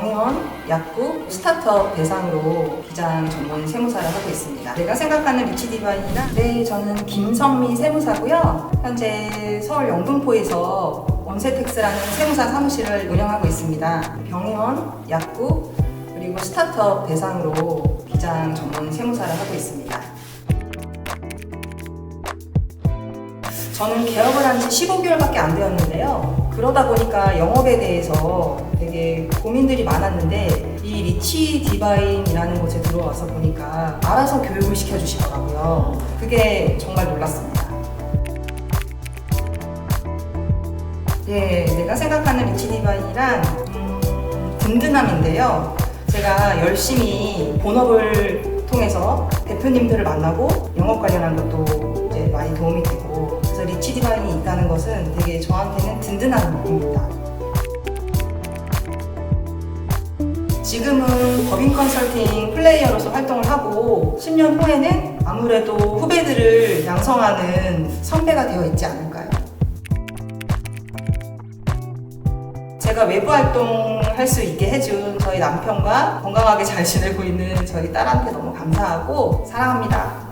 병원, 약국, 스타트업 대상으로 기장 전문 세무사를 하고 있습니다. 내가 생각하는 리치 디바인이란 네, 저는 김성미 세무사고요. 현재 서울 영등포에서 원세텍스라는 세무사 사무실을 운영하고 있습니다. 병원, 약국, 그리고 스타트업 대상으로 기장 전문 세무사를 하고 있습니다. 저는 개업을 한 지 15개월밖에 안 되었는데요. 그러다 보니까 영업에 대해서 되게 고민들이 많았는데 이 리치 디바인이라는 곳에 들어와서 보니까 알아서 교육을 시켜주시더라고요. 그게 정말 놀랐습니다. 예, 내가 생각하는 리치 디바인이란 음, 든든함인데요. 제가 열심히 본업을 통해서 대표님들을 만나고 영업 관련한 것도 이제 많이 도움이 되고 리치 디바인이 있다는 것은 되게 저한테는 든든함입니다. 지금은 법인 컨설팅 플레이어로서 활동을 하고 10년 후에는 아무래도 후배들을 양성하는 선배가 되어 있지 않을까요? 제가 외부 활동할 수 있게 해준 저희 남편과 건강하게 잘 지내고 있는 저희 딸한테 너무 감사하고 사랑합니다.